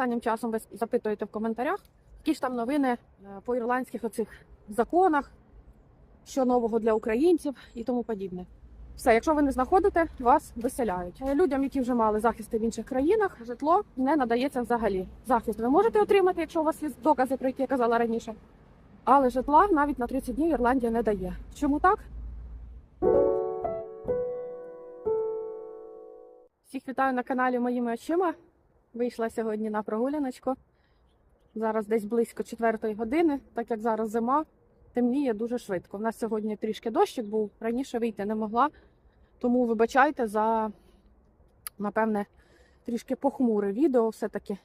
Останнім часом ви запитуєте в коментарях, які ж там новини е, по ірландських оцих законах, що нового для українців і тому подібне. Все, якщо ви не знаходите, вас виселяють. Е, Людям, які вже мали захисти в інших країнах, житло не надається взагалі. Захист ви можете отримати, якщо у вас є докази, про які я казала раніше. Але житла навіть на 30 днів Ірландія не дає. Чому так? Всіх вітаю на каналі Моїми очима. Вийшла сьогодні на прогуляночку. Зараз десь близько 4 години, так як зараз зима, темніє дуже швидко. У нас сьогодні трішки дощик був, раніше вийти не могла. Тому вибачайте за, напевне, трішки похмуре відео все-таки.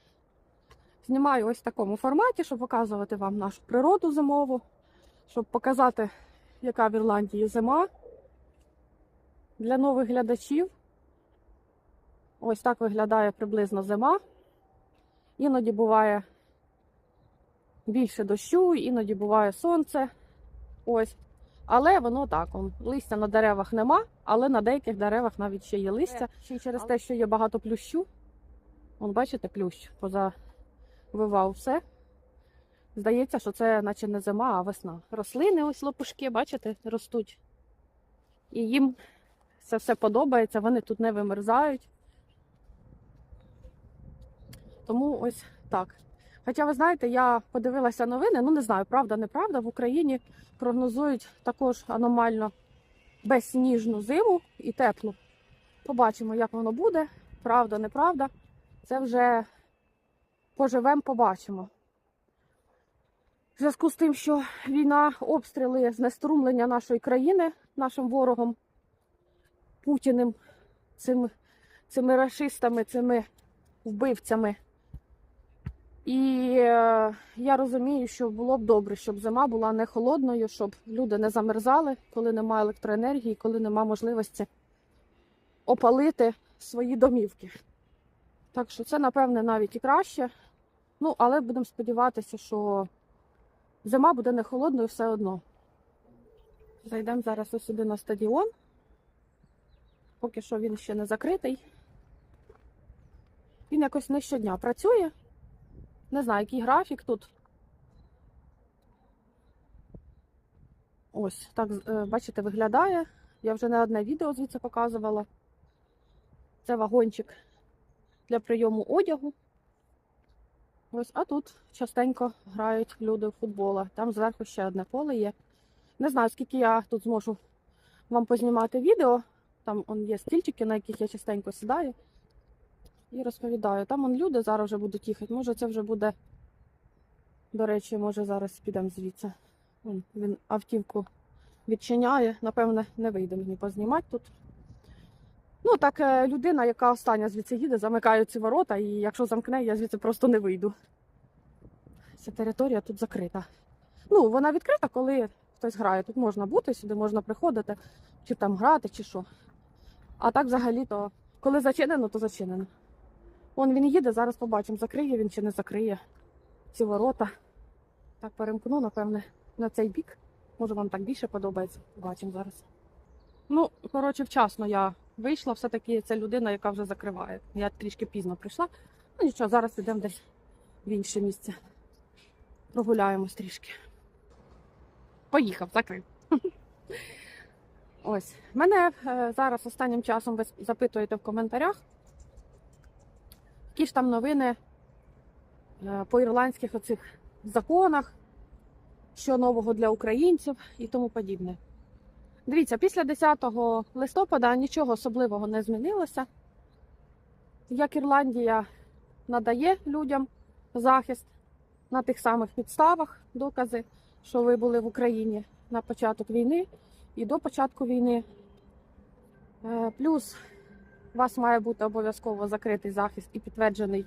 Знімаю ось в такому форматі, щоб показувати вам нашу природу зимову, щоб показати, яка в Ірландії зима. Для нових глядачів. Ось так виглядає приблизно зима. Іноді буває більше дощу, іноді буває сонце. Ось. Але воно так. Листя на деревах нема, але на деяких деревах навіть ще є листя. Ще й через те, що є багато плющу. Вон, бачите, плющ позавивав все. Здається, що це наче не зима, а весна. Рослини, ось лопушки, бачите, ростуть. І їм це все подобається, вони тут не вимерзають. Тому ось так. Хоча, ви знаєте, я подивилася новини, ну не знаю, правда, неправда, в Україні прогнозують також аномально безсніжну зиму і теплу. Побачимо, як воно буде. Правда, неправда. Це вже поживемо, побачимо. В зв'язку з тим, що війна, обстріли, знеструмлення нашої країни нашим ворогом, Путіним, цими, цими рашистами, цими вбивцями. І е, я розумію, що було б добре, щоб зима була не холодною, щоб люди не замерзали, коли немає електроенергії, коли немає можливості опалити свої домівки. Так що це, напевне, навіть і краще. Ну, але будемо сподіватися, що зима буде не холодною все одно. Зайдемо зараз ось сюди на стадіон. Поки що він ще не закритий. Він якось не щодня працює. Не знаю, який графік тут. Ось, так, е, бачите, виглядає. Я вже не одне відео звідси показувала. Це вагончик для прийому одягу. Ось, а тут частенько грають люди в футбола. Там зверху ще одне поле є. Не знаю, скільки я тут зможу вам познімати відео. Там он є стільчики, на яких я частенько сідаю. І розповідаю. Там он люди зараз вже будуть їхати. Може, це вже буде. До речі, може зараз підемо звідси. Вон, Він автівку відчиняє. Напевне, не вийде мені познімати тут. Ну, так, е, людина, яка остання звідси їде, замикає ці ворота, і якщо замкне, я звідси просто не вийду. Ця територія тут закрита. Ну, вона відкрита, коли хтось грає. Тут можна бути, сюди можна приходити, чи там грати, чи що. А так взагалі-то, коли зачинено, то зачинено. Вон він їде, зараз побачимо, закриє він чи не закриє ці ворота. Так перемкну, напевне, на цей бік. Може, вам так більше подобається. Побачимо зараз. Ну, коротше, вчасно я вийшла. Все-таки це людина, яка вже закриває. Я трішки пізно прийшла. Ну нічого, зараз підемо десь в інше місце. Прогуляємось трішки. Поїхав, закрив. Ось. Мене е, зараз останнім часом ви запитуєте в коментарях, які ж там новини е, по ірландських оцих законах, що нового для українців і тому подібне. Дивіться, після 10 листопада нічого особливого не змінилося. Як Ірландія надає людям захист на тих самих підставах, докази, що ви були в Україні на початок війни і до початку війни. Е, Плюс у вас має бути обов'язково закритий захист і підтверджений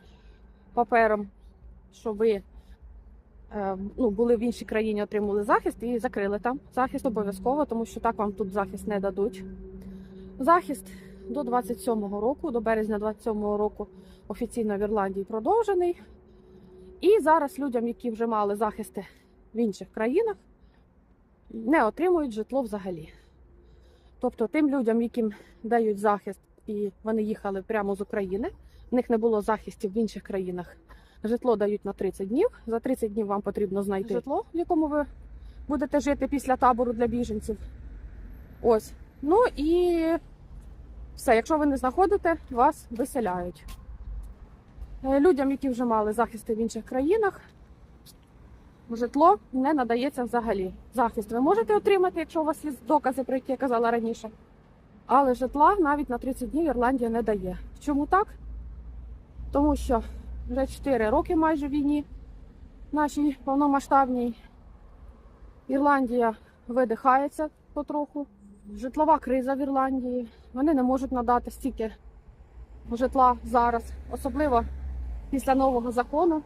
папером, що ви е, ну, були в іншій країні, отримали захист і закрили там захист обов'язково, тому що так вам тут захист не дадуть. Захист до 27-го року, до березня 27-го року офіційно в Ірландії продовжений. І зараз людям, які вже мали захисти в інших країнах, не отримують житло взагалі. Тобто тим людям, яким дають захист, і вони їхали прямо з України, в них не було захистів в інших країнах, Житло дають на 30 днів. За 30 днів вам потрібно знайти житло, в якому ви будете жити після табору для біженців. Ось. Ну і все, якщо ви не знаходите, вас виселяють. Е, Людям, які вже мали захисти в інших країнах, житло не надається взагалі. Захист ви можете отримати, якщо у вас є докази, про які я казала раніше. Але житла навіть на 30 днів Ірландія не дає. Чому так? Тому що вже 4 роки майже війні нашій повномасштабній. Ірландія видихається потроху. Житлова криза в Ірландії. Вони не можуть надати стільки житла зараз, особливо після нового закону,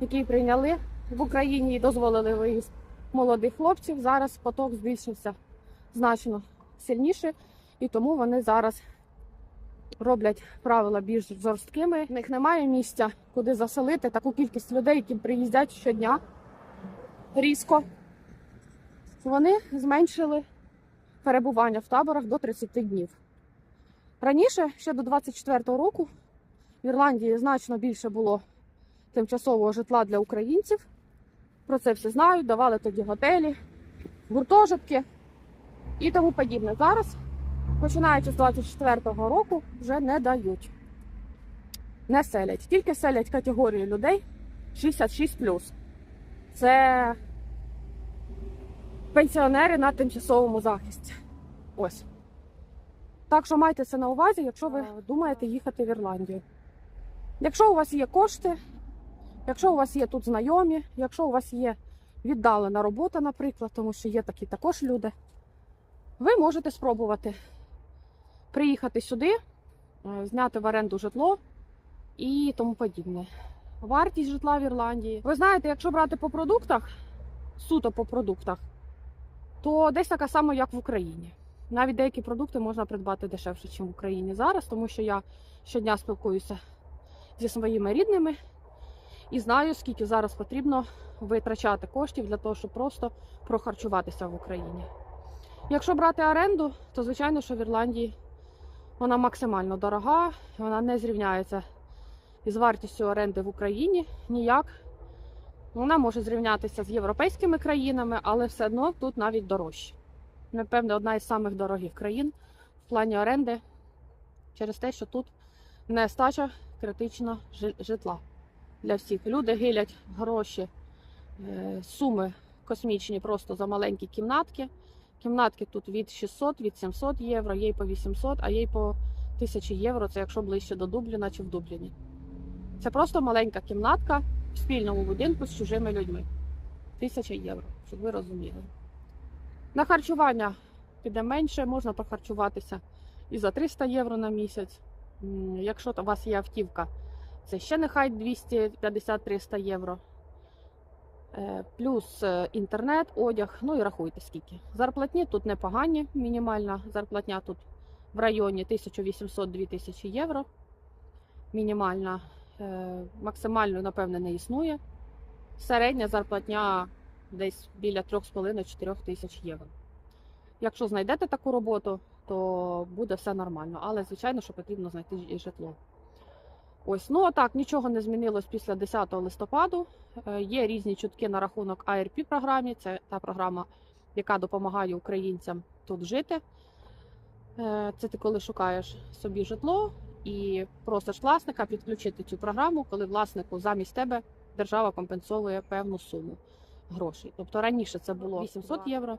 який прийняли в Україні і дозволили виїзд молодих хлопців. Зараз поток збільшився значно сильніше, і тому вони зараз роблять правила більш жорсткими. В них немає місця, куди заселити таку кількість людей, які приїздять щодня різко. Вони зменшили перебування в таборах до 30 днів. Раніше, ще до 24-го року, в Ірландії значно більше було тимчасового житла для українців. Про це всі знають, давали тоді готелі, гуртожитки і тому подібне. Зараз, починаючи з 24-го року, вже не дають. Не селять. Тільки селять категорію людей 66. Це пенсіонери на тимчасовому захисті. Ось. Так що майте це на увазі, якщо ви думаєте їхати в Ірландію. Якщо у вас є кошти, якщо у вас є тут знайомі, якщо у вас є віддалена робота, наприклад, тому що є такі також люди, ви можете спробувати приїхати сюди, е, зняти в оренду житло і тому подібне. Вартість житла в Ірландії. Ви знаєте, якщо брати по продуктах, суто по продуктах, то десь така сама, як в Україні. Навіть деякі продукти можна придбати дешевше, ніж в Україні зараз, тому що я щодня спілкуюся зі своїми рідними і знаю, скільки зараз потрібно витрачати коштів для того, щоб просто прохарчуватися в Україні. Якщо брати оренду, то звичайно, що в Ірландії вона максимально дорога, вона не зрівняється із вартістю оренди в Україні ніяк. Вона може зрівнятися з європейськими країнами, але все одно тут навіть дорожче. Напевне, одна із самих дорогих країн в плані оренди через те, що тут нестача критично жи- житла для всіх. Люди гилять гроші, е, суми космічні просто за маленькі кімнатки. Кімнатки тут від 600, від 700 євро, є й по 800, а є й по 1000 євро, це якщо ближче до Дубліна чи в Дубліні. Це просто маленька кімнатка в спільному будинку з чужими людьми. 1000 євро, щоб ви розуміли. На харчування піде менше, можна похарчуватися і за 300 євро на місяць. Якщо у вас є автівка, це ще нехай 250-300 євро. Е, Плюс е, інтернет, одяг, ну і рахуйте скільки. Зарплатні тут непогані, мінімальна зарплатня тут в районі 1800-2000 євро. Мінімальна. Е, Максимально, напевне, не існує. Середня зарплатня десь біля 3,5-4 тисяч євро. Якщо знайдете таку роботу, то буде все нормально. Але, звичайно, що потрібно знайти житло. Ось, ну а так, нічого не змінилось після 10 листопаду. Е, Є різні чутки на рахунок ARP програмі. Це та програма, яка допомагає українцям тут жити. Е, Це ти коли шукаєш собі житло і просиш власника підключити цю програму, коли власнику замість тебе держава компенсовує певну суму грошей. Тобто раніше це було 800 євро,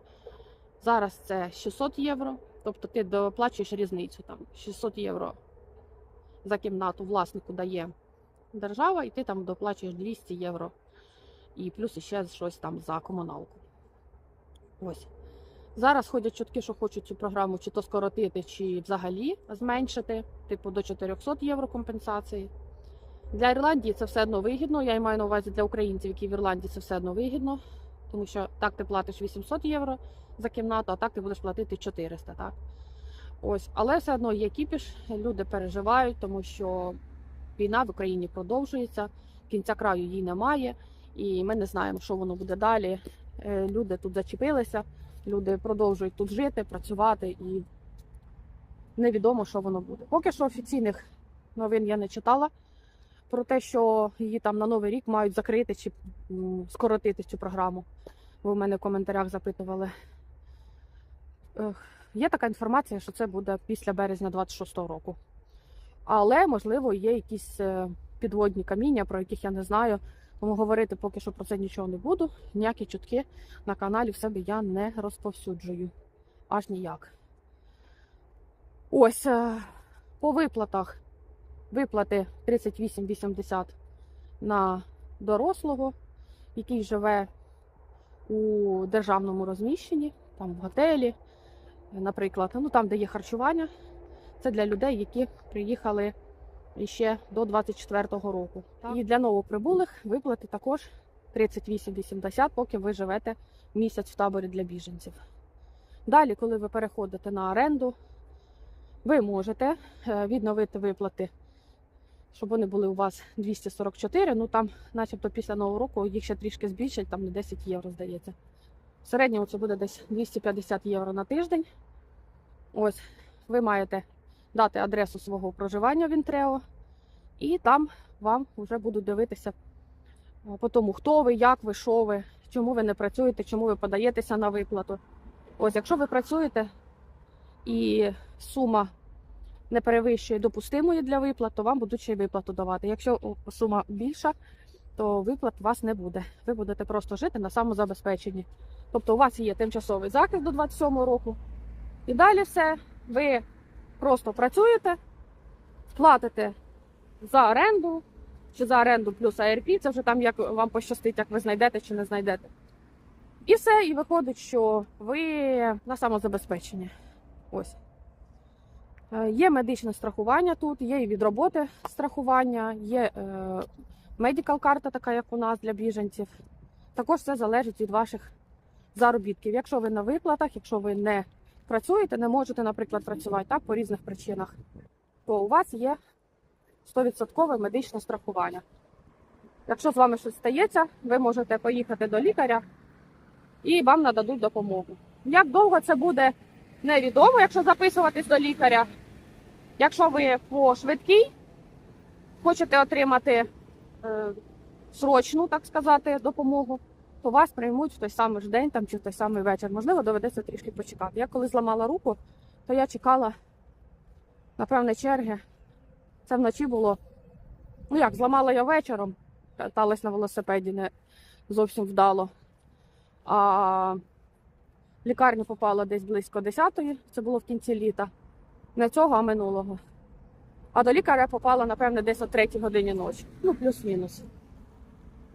зараз це 600 євро. Тобто ти доплачуєш різницю там 600 євро за кімнату власнику дає держава, і ти там доплачуєш 200 євро. І плюс ще щось там за комуналку. Ось. Зараз ходять чутки, що хочуть цю програму чи то скоротити, чи взагалі зменшити, типу до 400 євро компенсації. Для Ірландії це все одно вигідно. Я й маю на увазі для українців, які в Ірландії це все одно вигідно. Тому що так ти платиш 800 євро за кімнату, а так ти будеш платити 400. Так? Ось, але все одно є кіпіш, люди переживають, тому що війна в Україні продовжується, кінця краю їй немає, і ми не знаємо, що воно буде далі. Е, Люди тут зачепилися, люди продовжують тут жити, працювати, і невідомо, що воно буде. Поки що офіційних новин я не читала про те, що її там на новий рік мають закрити чи скоротити цю програму. Ви в мене в коментарях запитували. Є така інформація, що це буде після березня 26-го року. Але, можливо, є якісь е, підводні каміння, про яких я не знаю. Тому говорити поки що про це нічого не буду. Ніякі чутки на каналі в себе я не розповсюджую. Аж ніяк. Ось е, по виплатах. Виплати 38,80 на дорослого, який живе у державному розміщенні, там в готелі, наприклад, ну там, де є харчування. Це для людей, які приїхали ще до 24-го року. І для новоприбулих виплати також 38,80, поки ви живете місяць в таборі для біженців. Далі, коли ви переходите на оренду, ви можете е, відновити виплати, щоб вони були у вас 244. Ну там, начебто, після нового року їх ще трішки збільшать, там на 10 євро здається. В середньому це буде десь 250 євро на тиждень. Ось, ви маєте дати адресу свого проживання в Інтрео, і там вам вже будуть дивитися е, по тому, хто ви, як ви, що ви, чому ви не працюєте, чому ви подаєтеся на виплату. Ось, якщо ви працюєте і сума не перевищує допустимої для виплат, то вам будуть ще й виплату давати. Якщо сума більша, то виплат у вас не буде. Ви будете просто жити на самозабезпеченні. Тобто у вас є тимчасовий захист до 27 року, і далі все. Ви просто працюєте, платите за оренду, чи за оренду плюс АРП, це вже там як вам пощастить, як ви знайдете чи не знайдете. І все, і виходить, що ви на самозабезпеченні. Ось. Е, Є медичне страхування тут, є і від роботи страхування, є е, медикал карта, така як у нас для біженців. Також все залежить від ваших заробітків. Якщо ви на виплатах, якщо ви не працюєте, не можете, наприклад, працювати так, по різних причинах, то у вас є 100% медичне страхування. Якщо з вами щось стається, ви можете поїхати до лікаря і вам нададуть допомогу. Як довго це буде, невідомо, якщо записуватись до лікаря. Якщо ви по швидкій хочете отримати е, срочну, так сказати, допомогу, то вас приймуть в той самий ж день там, чи в той самий вечір. Можливо, доведеться трішки почекати. Я коли зламала руку, то я чекала, напевне, черги. Це вночі було. Ну як, зламала я вечором, каталась на велосипеді не зовсім вдало. А в лікарню попала десь близько 10-ї, це було в кінці літа. Не цього, а минулого. А до лікаря попала, напевне, десь о 3 годині ночі. Ну, плюс-мінус.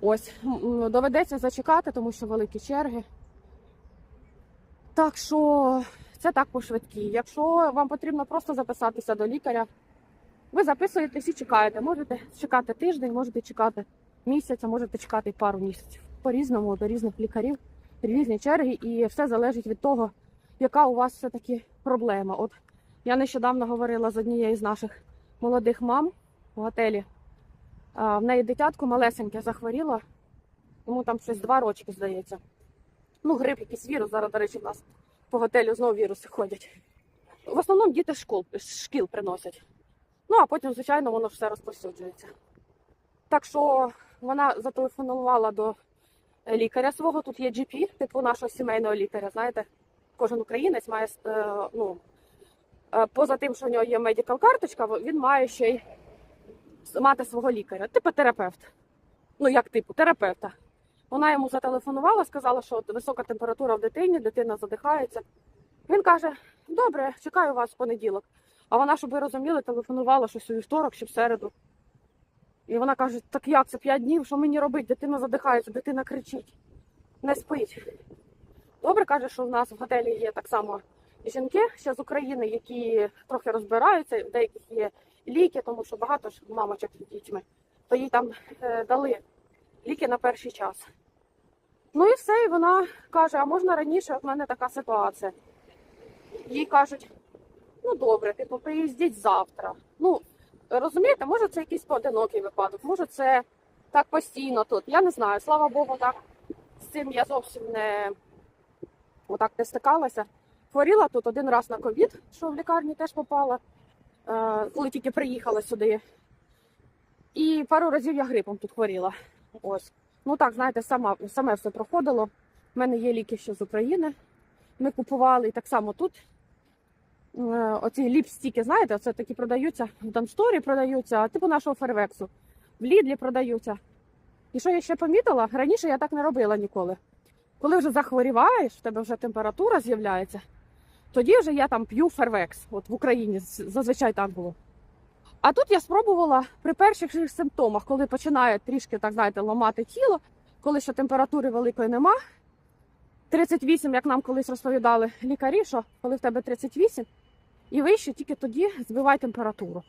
Ось, доведеться зачекати, тому що великі черги. Так що це так по швидкій. Якщо вам потрібно просто записатися до лікаря, ви записуєтесь і чекаєте. Можете чекати тиждень, можете чекати місяць, а можете чекати пару місяців. По-різному, до різних лікарів, різні черги, і все залежить від того, яка у вас все-таки проблема. От я нещодавно говорила з однією з наших молодих мам в готелі. В неї дитятко малесеньке захворіло, йому там щось два рочки, здається. Ну, грип, якийсь вірус. Зараз, до речі, в нас по готелю знову віруси ходять. В основному діти школ, шкіл приносять. Ну, а потім, звичайно, воно все розповсюджується. Так що вона зателефонувала до лікаря свого. Тут є GP, типу нашого сімейного лікаря. Знаєте, кожен українець має е, ну, е, поза тим, що в нього є медикал карточка, він має ще й мати свого лікаря, типу терапевт. Ну, як типу, терапевта. Вона йому зателефонувала, сказала, що висока температура в дитині, дитина задихається. Він каже: добре, чекаю вас в понеділок. А вона, щоб ви розуміли, телефонувала щось у вівторок чи в середу. І вона каже: так як це 5 днів, що мені робити? Дитина задихається, дитина кричить, не спить. Добре каже, що в нас в готелі є так само жінки ще з України, які трохи розбираються, в деяких є ліки, тому що багато ж мамочок з дітьми, то їй там е, дали ліки на перший час. Ну і все, і вона каже: а можна раніше, от в мене така ситуація. Їй кажуть, ну добре, типу, приїздіть завтра. Ну, розумієте, може це якийсь поодинокий випадок, може це так постійно тут. Я не знаю, слава Богу, так з цим я зовсім не отак не стикалася. Хворіла тут один раз на ковід, що в лікарні теж попала, коли тільки приїхала сюди. І пару разів я грипом тут хворіла. Ось. Ну так, знаєте, сама, саме все проходило. У мене є ліки ще з України. Ми купували так само тут. Е, Оці ліпстіки, знаєте, оце такі продаються, в Дамсторі продаються, типу нашого фервексу. В Лідлі продаються. І що я ще помітила, раніше я так не робила ніколи. Коли вже захворіваєш, в тебе вже температура з'являється, тоді вже я там п'ю фервекс. От в Україні зазвичай так було. А тут я спробувала при перших симптомах, коли починає трішки, так знаєте, ламати тіло, коли ще температури великої нема. 38, як нам колись розповідали лікарі, що коли в тебе 38 і вище, тільки тоді збивай температуру.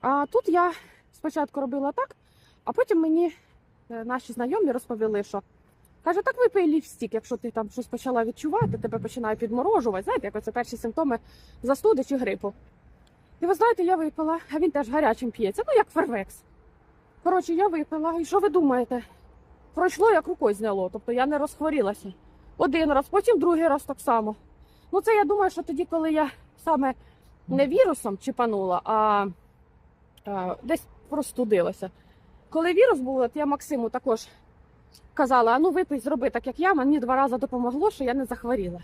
А тут я спочатку робила так, а потім мені е, наші знайомі розповіли, що каже, так випий лівстік, якщо ти там щось почала відчувати, тебе починає підморожувати. Знаєте, як оце перші симптоми застуди чи грипу. І ви знаєте, я випила, а він теж гарячим п'ється, ну як фервекс. Коротше, я випила, і що ви думаєте? Пройшло, як рукою зняло, тобто я не розхворілася. Один раз, потім другий раз так само. Ну, це я думаю, що тоді, коли я саме не вірусом чіпанула, а, а десь простудилася. Коли вірус був, от я Максиму також казала: а ну випий, зроби так, як я, мені два рази допомогло, що я не захворіла.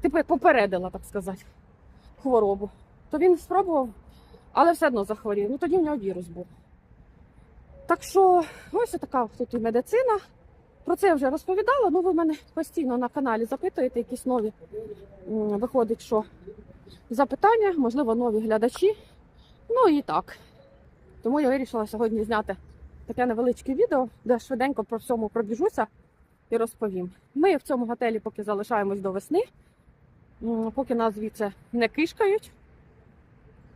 Типу, попередила, так сказати, хворобу. То він спробував, але все одно захворів. Ну тоді в нього вірус був. Так що ось така тут і медицина. Про це я вже розповідала. Ну, ви мене постійно на каналі запитуєте, якісь нові виходить, що запитання, можливо, нові глядачі. Ну і так. Тому я вирішила сьогодні зняти таке невеличке відео, де швиденько про всьому пробіжуся і розповім. Ми в цьому готелі поки залишаємось до весни, поки нас звідси не кишкають.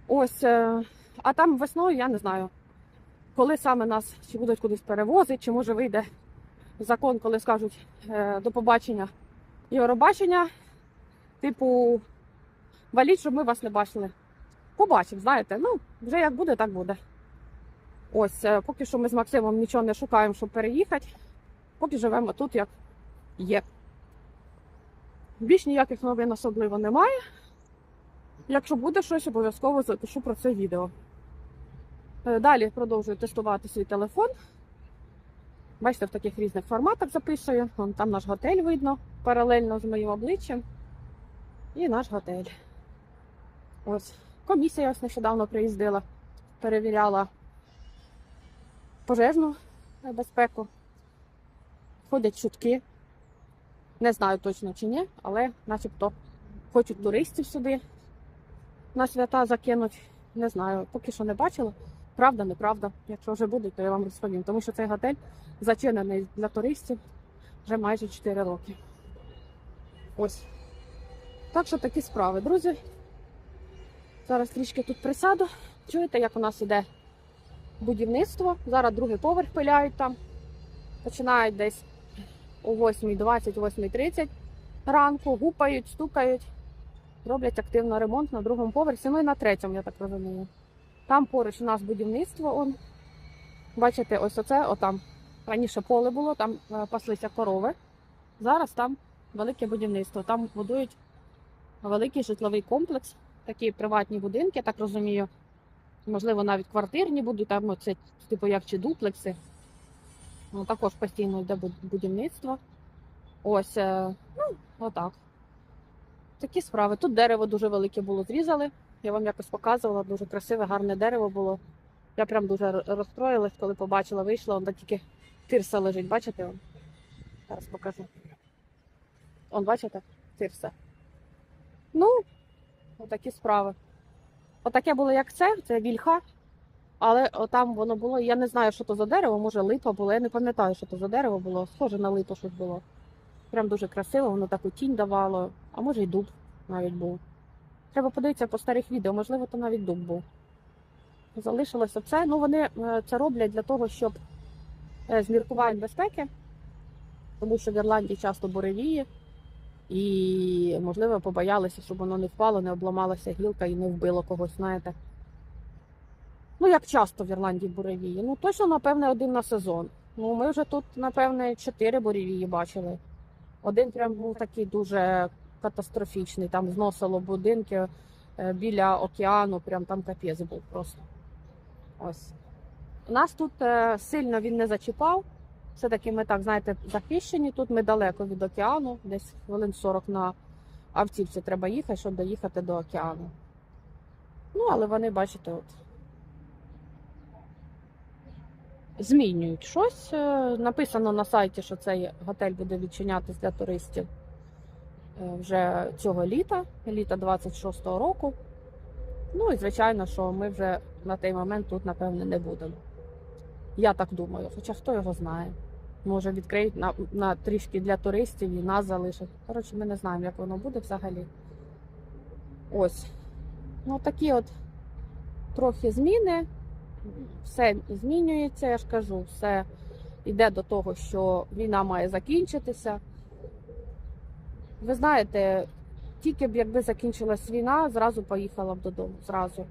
Ось, е, а там весною я не знаю, коли саме нас чи будуть кудись перевозити, чи може вийде закон, коли скажуть е, до побачення і Євробачення, типу, валіть, щоб ми вас не бачили. Побачимо, знаєте, ну, вже як буде, так буде. Ось, е, поки що ми з Максимом нічого не шукаємо, щоб переїхати. Поки живемо тут, як є. Більш ніяких новин особливо немає. Якщо буде щось, обов'язково запишу про це відео. Е, Далі продовжую тестувати свій телефон. Бачите, в таких різних форматах записую. Вон там наш готель видно паралельно з моїм обличчям. І наш готель. Ось. Комісія ось нещодавно приїздила, перевіряла пожежну безпеку. Ходять чутки. Не знаю точно чи ні, але начебто хочуть туристів сюди на свята закинуть. Не знаю, поки що не бачила. Правда, неправда. Якщо вже буде, то я вам розповім. Тому що цей готель зачинений для туристів вже майже 4 роки. Ось. Так що такі справи, друзі. Зараз трішки тут присяду. Чуєте, як у нас іде будівництво. Зараз другий поверх пиляють там. Починають десь о 8.20, 8.30 ранку, гупають, стукають. Роблять активно ремонт на другому поверсі, ну і на третьому, я так розумію. Там поруч у нас будівництво. Он. Бачите, ось оце, отам. Раніше поле було, там е, паслися корови. Зараз там велике будівництво. Там будують великий житловий комплекс, такі приватні будинки, я так розумію. Можливо, навіть квартирні будуть, там оце, типу як чи дуплекси. Ну, також постійно йде будівництво. Ось, е, ну, отак. Такі справи. Тут дерево дуже велике було зрізали. Я вам якось показувала, дуже красиве, гарне дерево було. Я прям дуже розстроїлась, коли побачила, вийшла, он тільки тирса лежить, бачите? Он? Зараз покажу. Он, бачите? Тирса. Ну, отакі справи. Отаке було, як це, це вільха. Але там воно було, я не знаю, що то за дерево, може липа було, я не пам'ятаю, що то за дерево було. Схоже на липу щось було. Прям дуже красиво, воно таку тінь давало, а може й дуб навіть був. Треба подивитися по старих відео, можливо, то навіть дуб був. Залишилося це. Ну, вони е, це роблять для того, щоб е, з міркувань безпеки, тому що в Ірландії часто буревії, і, можливо, побоялися, щоб воно не впало, не обламалася гілка і не вбило когось, знаєте. Ну, як часто в Ірландії буревії? Ну, точно, напевне, один на сезон. Ну, ми вже тут, напевне, чотири буревії бачили. Один прям був такий дуже катастрофічний, там зносило будинки е, біля океану, прям там капець був просто. Ось. Нас тут е, сильно він не зачіпав. Все-таки ми так, знаєте, захищені. Тут ми далеко від океану, десь хвилин 40 на автівці треба їхати, щоб доїхати до океану. Ну, але вони, бачите, от. Змінюють щось. Е, Написано на сайті, що цей готель буде відчинятись для туристів е, вже цього літа, літа 26-го року. Ну і звичайно, що ми вже на той момент тут, напевне, не будемо. Я так думаю, хоча хто його знає. Може відкриють на, на трішки для туристів і нас залишать. Коротше, ми не знаємо, як воно буде взагалі. Ось. Ну, такі от трохи зміни. Все змінюється, я ж кажу, все йде до того, що війна має закінчитися. Ви знаєте, тільки б якби закінчилась війна, зразу поїхала б додому. Зразу.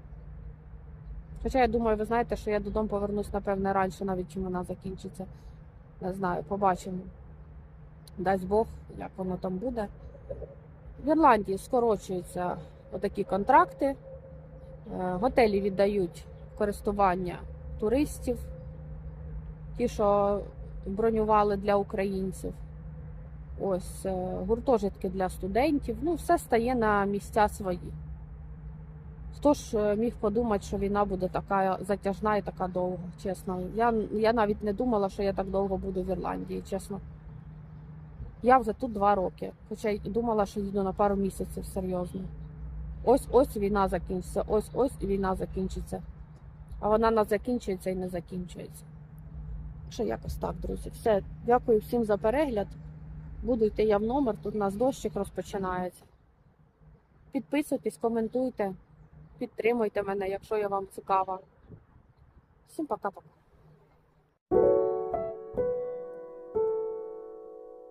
Хоча я думаю, ви знаєте, що я додому повернусь, напевне, раніше, навіть чим вона закінчиться. Не знаю, побачимо. Дасть Бог, як воно там буде. В Ірландії скорочуються отакі контракти. Е, Готелі віддають користування туристів, ті, що бронювали для українців. Ось е, гуртожитки для студентів. Ну, все стає на місця свої. Хто ж е, міг подумати, що війна буде така затяжна і така довга, чесно. Я, я навіть не думала, що я так довго буду в Ірландії, чесно. Я вже тут два роки, хоча й думала, що їду на пару місяців серйозно. Ось ось війна закінчиться, ось ось війна закінчиться. А вона не закінчується і не закінчується. Що якось так, друзі. Все, дякую всім за перегляд. Буду йти я в номер, тут у нас дощик розпочинається. Підписуйтесь, коментуйте, підтримуйте мене, якщо я вам цікава. Всім пока-пока.